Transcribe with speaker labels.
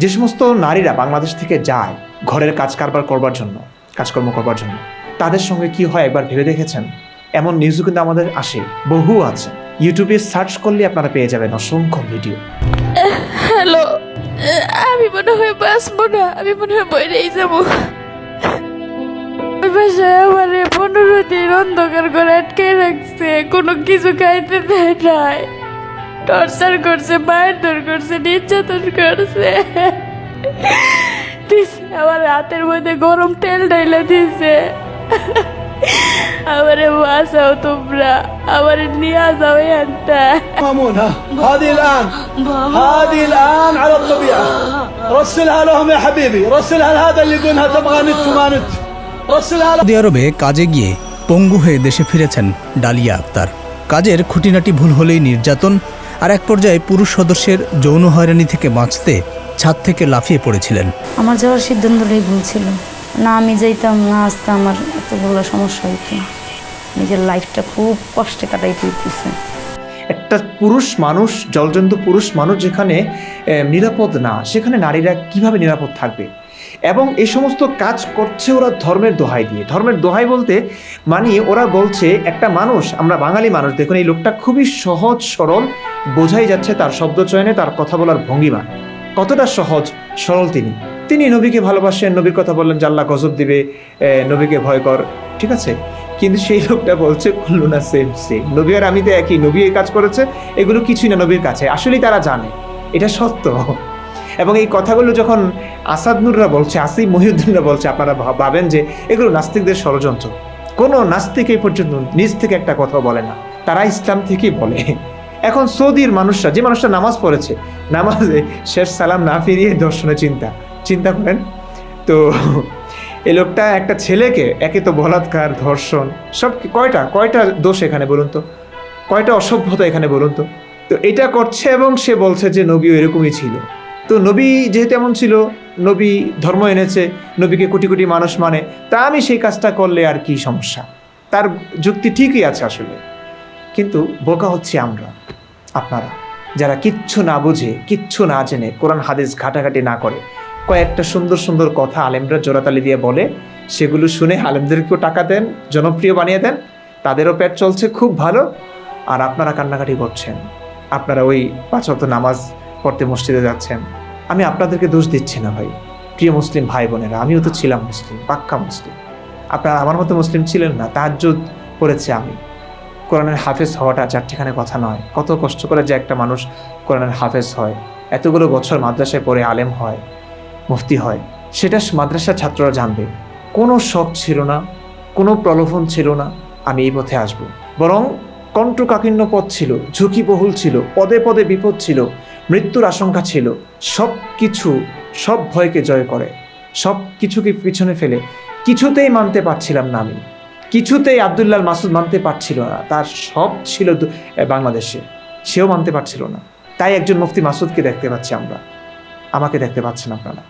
Speaker 1: যে সমস্ত নারীরা বাংলাদেশ থেকে যায় ঘরের কাজ কারবার করবার জন্য, কাজকর্ম করবার জন্য, তাদের সঙ্গে কি হয় একবার ভেবে দেখেছেন? এমন নিউজও কিন্তু আমাদের আসে, বহু আছে। ইউটিউবে সার্চ করলে আপনারা পেয়ে যাবেন অসংখ্য ভিডিও
Speaker 2: হ্যালো, আমি মনে হয় বাঁচবো না, আমি মনে হয় বইরেই যাব। বাসায় আমারে পনেরো দিন অন্ধকার করে আটকে রাখছে, কোনো কিছু খাইতে দেয় নাই। টর্চার করছে মারধর করছে নির্যাতন করছে দিছে আমার হাতের মধ্যে গরম তেল ডাইলে দিছে আমারে বাঁচাও তোমরা আমারে নিয়ে যাও এনটা
Speaker 3: مامون ها هذه الآن هذه الآن على الطبيعة رسلها لهم يا حبيبي رسلها لهذا اللي يقولها تبغى نت وما نت رسلها لهم
Speaker 4: সৌদি আরবে কাজে গিয়ে পঙ্গু হয়ে দেশে ফিরেছেন ডালিয়া আক্তার কাজের খুঁটিনাটি ভুল হলেই নির্যাতন আর এক পর্যায়ে পুরুষ সদস্যের যৌন হয়রানি থেকে বাঁচতে ছাদ থেকে লাফিয়ে পড়েছিলেন।
Speaker 5: আমার যাওয়ার সিদ্ধান্তটাই ভুল ছিল। না আমি যাইতাম না আসতে আমার এতগুলো সমস্যা হইতো। নিজের লাইফটা খুব কষ্টে কাটাইতে হইতেছে।
Speaker 1: একটা পুরুষ মানুষ জলজন্তু পুরুষ মানুষ যেখানে নিরাপদ না সেখানে নারীরা কীভাবে নিরাপদ থাকবে? এবং এই সমস্ত কাজ করছে ওরা ধর্মের দোহাই দিয়ে। ধর্মের দোহাই বলতে মানে ওরা বলছে একটা মানুষ আমরা বাঙালি মানুষ দেখুন এই লোকটা খুবই সহজ সরল বোঝাই যাচ্ছে তার শব্দ চয়নে তার কথা বলার ভঙ্গিমা। কতটা সহজ, সরল তিনি। তিনি নবীকে ভালোবাসেন, নবীর কথা বললেন, জাল্লা গজব দিবে নবীকে ভয় কর। ঠিক আছে? কিন্তু সেই লোকটা বলছে কুল্লু না সেম সেম নবী আর আমি তো একই, নবী এই কাজ করেছে, এগুলো কিছুই না নবীর কাছে। আসলেই তারা জানে। এটা সত্য। এবং এই কথাগুলো যখন আসাদনুররা বলছে, আসিফ মহিউদ্দিনরা বলছে, আপনারা ভাবেন যে এগুলো নাস্তিকদের ষড়যন্ত্র। কোনো নাস্তিক এই পর্যন্ত নিজ থেকে একটা কথা বলে না। তারা ইসলাম থেকেই বলে। এখন সৌদির মানুষরা, যে মানুষটা নামাজ পড়েছে, নামাজে শেষ সালাম না ফিরিয়ে দর্শনে চিন্তা। চিন্তা করেন? তো এই লোকটা একটা ছেলেকে, একে তো বলাৎকার, ধর্ষণ, সব কয়টা কয়টা দোষ এখানে বলুন তো? কয়টা অসভ্যতা এখানে বলুন তো? তো এটা করছে এবং সে বলছে যে নবীও এরকমই ছিল। তো নবী যেহেতু এমন ছিল, নবী ধর্ম এনেছে, নবীকে কোটি কোটি মানুষ মানে তা আমি সেই কাজটা করলে আর কি সমস্যা? তার যুক্তি ঠিকই আছে আসলে। কিন্তু বোকা হচ্ছে আমরা। আপনারা, যারা কিচ্ছু না বুঝে, কিচ্ছু না জেনে কোরআন হাদিস ঘাটাঘাটি না করে, কয়েকটা সুন্দর সুন্দর কথা আলেমরা জোড়াতালি দিয়ে বলে, সেগুলো শুনে আলেমদেরকেও টাকা দেন, জনপ্রিয় বানিয়ে দেন, তাদেরও পেট চলছে খুব ভালো, আর আপনারা কান্নাকাটি করছেন। আপনারা ওই পাঁচ ওয়াক্ত নামাজ পড়তে মসজিদে যাচ্ছেন। আমি আপনাদেরকে দোষ দিচ্ছি না ভাই। প্রিয় মুসলিম ভাই বোনেরা, আমিও তো ছিলাম মুসলিম, পাক্কা মুসলিম। আপনারা আমার মতো মুসলিম ছিলেন না, তাহাজ্জুদ পড়েছি আমি। কোরআনের হাফেজ হওয়াটা চারটিখানে কথা নয়। কত কষ্ট করে যে একটা মানুষ কোরআনের হাফেজ হয়। এতগুলো বছর মাদ্রাসায় পড়ে আলেম হয়, মুফতি হয়। সেটা মাদ্রাসার ছাত্ররা জানবে। কোনো শখ ছিল না, কোনো প্রলোভন ছিল না, আমি এই পথে আসব। বরং কণ্ঠকাকীর্ণ পথ ছিল, ঝুঁকিবহুল ছিল, পদে পদে বিপদ ছিল, মৃত্যুর আশঙ্কা ছিল। সব কিছু সব ভয়কে জয় করে। সব কিছুকে পিছনে ফেলে কিছুতেই মানতে পারছিলাম না আমি। কিছুতেই আবদুল্লাহ মাসুদ মানতে পারছিল না। তার সব ছিল বাংলাদেশে। সেও মানতে পারছিল না। তাই একজন মুফতি মাসুদকে দেখতে পাচ্ছি আমরা। আমাকে দেখতে পাচ্ছেন আপনারা।